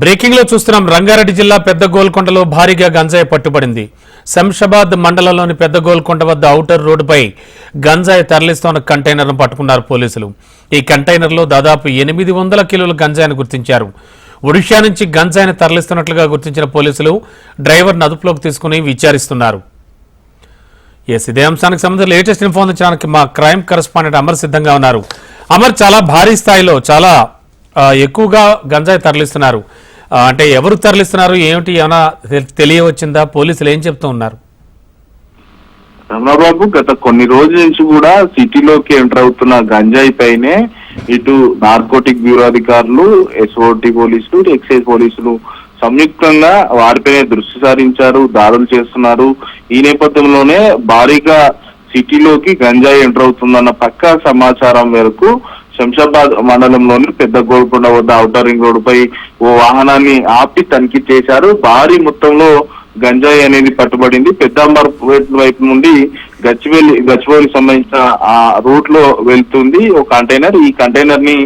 బ్రేకింగ్లో చూస్తున్నాం రంగారెడ్డి జిల్లా పెద్ద గోల్కొండలో భారీగా గంజాయి పట్టుబడింది. శంషాబాద్ మండలంలోని పెద్ద గోల్కొండ వద్ద ఔటర్ రోడ్డుపై గంజాయి తరలిస్తున్న కంటైనర్ను పట్టుకున్నారు పోలీసులు. ఈ కంటైనర్లో దాదాపు ఎనిమిది వందల కిలోల గంజాయిని గుర్తించారు. ఒడిషా నుంచి గంజాయిని తరలిస్తున్నట్లుగా గుర్తించిన పోలీసులు డ్రైవర్ను అదుపులోకి తీసుకుని విచారిస్తున్నారు. ఎస్ ఇదే అంశానికి సంబంధించి లేటెస్ట్ ఇన్ఫో అందించడానికి మా క్రైమ్ కరెస్పాండెంట్ అమర్ సిద్ధంగా ఉన్నారు. అమర్ చాలా భారీ స్థాయిలో చాలా ఎక్కువగా గంజాయి తరలిస్తున్నారు. అంటే ఎవరు తరలిస్తున్నారు? ఏమిటి? ఏమైనా తెలియవచ్చిందా? పోలీసులు ఏం చెప్తూ ఉన్నారు? రమణబాబు గత కొన్ని రోజుల నుంచి కూడా సిటీలోకి ఎంటర్ అవుతున్న గంజాయి పైనే ఇటు నార్కోటిక్ బ్యూరో అధికారులు ఎస్ఓటి పోలీసులు ఎక్సైజ్ పోలీసులు సంయుక్తంగా వారిపైనే దృష్టి సారించారు దాడులు చేస్తున్నారు. ఈ నేపథ్యంలోనే భారీగా సిటీలోకి గంజాయి ఎంటర్ అవుతుందన్న పక్కా సమాచారం మేరకు శంషాబాద్ మండలంలోని పెద్ద గోల్కొండ వద్ద ఔటర్ రింగ్ రోడ్డుపై ఓ వాహనాన్ని ఆపి తనిఖీ చేశారు. భారీ మొత్తంలో గంజాయి అనేది పట్టుబడింది. పెద్దాంబర్పేట వైపు నుండి గచ్చివెల్లి గచ్చిబౌలి సంబంధించిన ఆ రూట్లో వెళ్తుంది ఒక కంటైనర్ ఈ కంటైనర్ని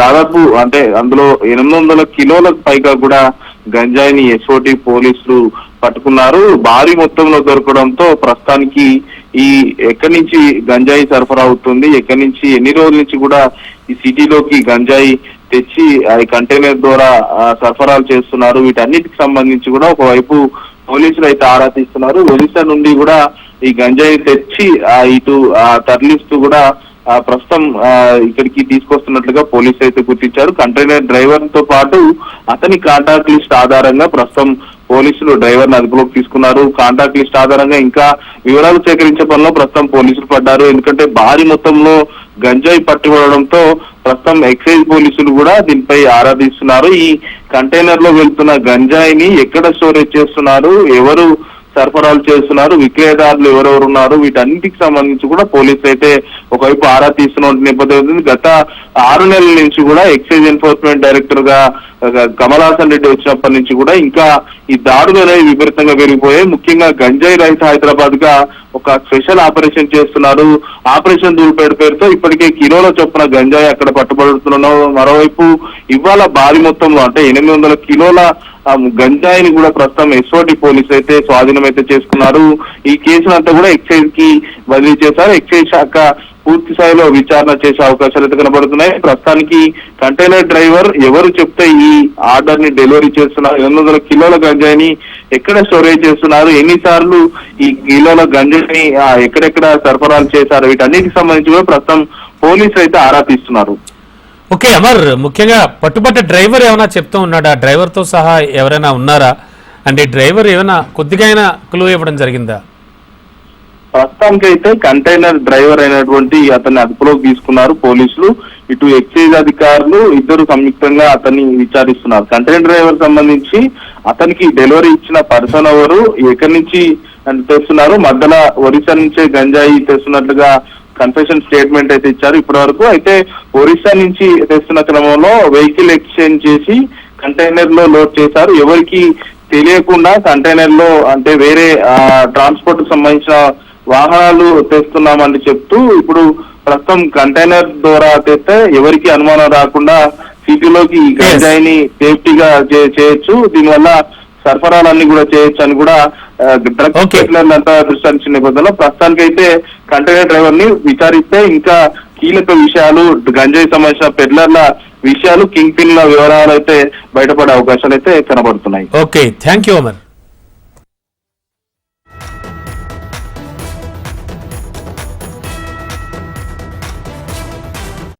దాదాపు అంటే అందులో ఎనిమిది వందల కిలోలకు పైగా కూడా గంజాయిని ఎస్ఓటి పోలీసులు పట్టుకున్నారు. భారీ మొత్తంలో దొరకడంతో ప్రస్తుతానికి ఈ ఎక్కడి నుంచి గంజాయి సరఫరా అవుతుంది ఎక్కడి నుంచి ఎన్ని రోజుల నుంచి కూడా ఈ సిటీలోకి గంజాయి తెచ్చి ఆ కంటైనర్ ద్వారా సరఫరాలు చేస్తున్నారు. వీటన్నిటికి సంబంధించి కూడా ఒకవైపు పోలీసులు అయితే ఆరా తీస్తున్నారు. ఒరిస్సా నుండి కూడా ఈ గంజాయి తెచ్చి ఇటు తరలిస్తూ కూడా ప్రస్తుతం ఇక్కడికి తీసుకొస్తున్నట్లుగా పోలీసులు అయితే గుర్తించారు. కంటైనర్ డ్రైవర్తో పాటు అతని కాంటాక్ట్ లిస్ట్ ఆధారంగా ప్రస్తుతం పోలీసులు డ్రైవర్ అదుపులోకి తీసుకున్నారు. కాంటాక్ట్ లిస్ట్ ఆధారంగా ఇంకా వివరాలు సేకరించే పనిలో ప్రస్తుతం పోలీసులు పడ్డారు. ఎందుకంటే భారీ మొత్తంలో గంజాయి పట్టుబడడంతో ప్రస్తుతం ఎక్సైజ్ పోలీసులు కూడా దీనిపై ఆరాధిస్తున్నారు. ఈ కంటైనర్లో వెళ్తున్న గంజాయిని ఎక్కడ స్టోరేజ్ చేస్తున్నారు? ఎవరు సరఫరాలు చేస్తున్నారు విక్రయదారులు ఎవరెవరు ఉన్నారు వీటన్నిటికి సంబంధించి కూడా పోలీసులు అయితే ఒకవైపు ఆరా తీస్తున్న నేపథ్యం గత ఆరు నెలల నుంచి కూడా ఎక్సైజ్ ఎన్ఫోర్స్మెంట్ డైరెక్టర్గా కమలాసన్ రెడ్డి వచ్చినప్పటి నుంచి కూడా ఇంకా ఈ దాడులు అనేవి విపరీతంగా పెరిగిపోయాయి. ముఖ్యంగా గంజాయి రహిత హైదరాబాద్గా ఒక స్పెషల్ ఆపరేషన్ చేస్తున్నారు. ఆపరేషన్ దూల్పేట పేరుతో ఇప్పటికే కిలోల చొప్పున గంజాయి అక్కడ పట్టుబడుతున్నాం మరోవైపు ఇవాళ భారీ మొత్తంలో అంటే ఎనిమిది వందల కిలోల గంజాయిని కూడా ప్రస్తుతం ఎస్ఓటి పోలీసులు అయితే స్వాధీనం అయితే చేసుకున్నారు. ఈ కేసునంతా కూడా ఎక్సైజ్కి బదిలీ చేశారు. ఎక్సైజ్ శాఖ పూర్తి స్థాయిలో విచారణ చేసే అవకాశాలు అయితే కనబడుతున్నాయి. ప్రస్తుతానికి కంటైనర్ డ్రైవర్ ఎవరు చెప్తే ఈ ఆర్డర్ని డెలివరీ చేస్తున్నారు. ఎనిమిది వందల కిలోల గంజాయిని ఎక్కడ స్టోరేజ్ చేస్తున్నారు? ఎన్నిసార్లు ఈ కిలోల గంజాయిని ఎక్కడెక్కడ సరఫరాలు చేశారు? వీటన్నిటికి సంబంధించి కూడా ప్రస్తుతం పోలీసులు అయితే ఆరా తీస్తున్నారు. ఓకే అమర్ ముఖ్యంగా పట్టుబట్ట డ్రైవర్ ఏమైనా చెప్తూ ఉన్నాడా? డ్రైవర్తో సహా ఎవరైనా ఉన్నారా? అంటే డ్రైవర్ ఏమైనా కొద్దిగా అయినా క్లూ ఇవ్వడం జరిగిందా? ప్రస్తుతానికైతే కంటైనర్ డ్రైవర్ అయినటువంటి అతన్ని అదుపులోకి తీసుకున్నారు పోలీసులు. ఇటు ఎక్సైజ్ అధికారులు ఇద్దరు సంయుక్తంగా అతన్ని విచారిస్తున్నారు. కంటైనర్ డ్రైవర్ సంబంధించి అతనికి డెలివరీ ఇచ్చిన పర్సన్ ఎవరు ఎక్కడి నుంచి తెస్తున్నారు మధ్యలో ఒరిస్సా నుంచే గంజాయి తెస్తున్నట్లుగా కన్ఫెషన్ స్టేట్మెంట్ అయితే ఇచ్చారు. ఇప్పటి వరకు అయితే ఒరిస్సా నుంచి తెస్తున్న క్రమంలో వెహికల్ ఎక్స్చేంజ్ చేసి కంటైనర్లో లోడ్ చేశారు. ఎవరికి తెలియకుండా కంటైనర్లో అంటే వేరే ట్రాన్స్పోర్ట్కు సంబంధించిన వాహనాలు తెస్తున్నామని చెప్తూ ఇప్పుడు ప్రస్తుతం కంటైనర్ ద్వారా తెస్తే ఎవరికి అనుమానం రాకుండా సిటీలోకి గంజాయిని సేఫ్టీగా చేయొచ్చు. దీనివల్ల సరఫరాలన్నీ కూడా చేయొచ్చు అని కూడా డ్రగ్ Okay. అంతా దృష్టి నేపథ్యంలో ప్రస్తుతానికి అయితే కంటైనర్ డ్రైవర్ని విచారిస్తే ఇంకా కీలక విషయాలు గంజాయి సంబంధించిన పెడ్లర్ల విషయాలు కింగ్ పిన్ల వివరాలు అయితే బయటపడే అవకాశాలు అయితే కనబడుతున్నాయి. Okay thank you Amar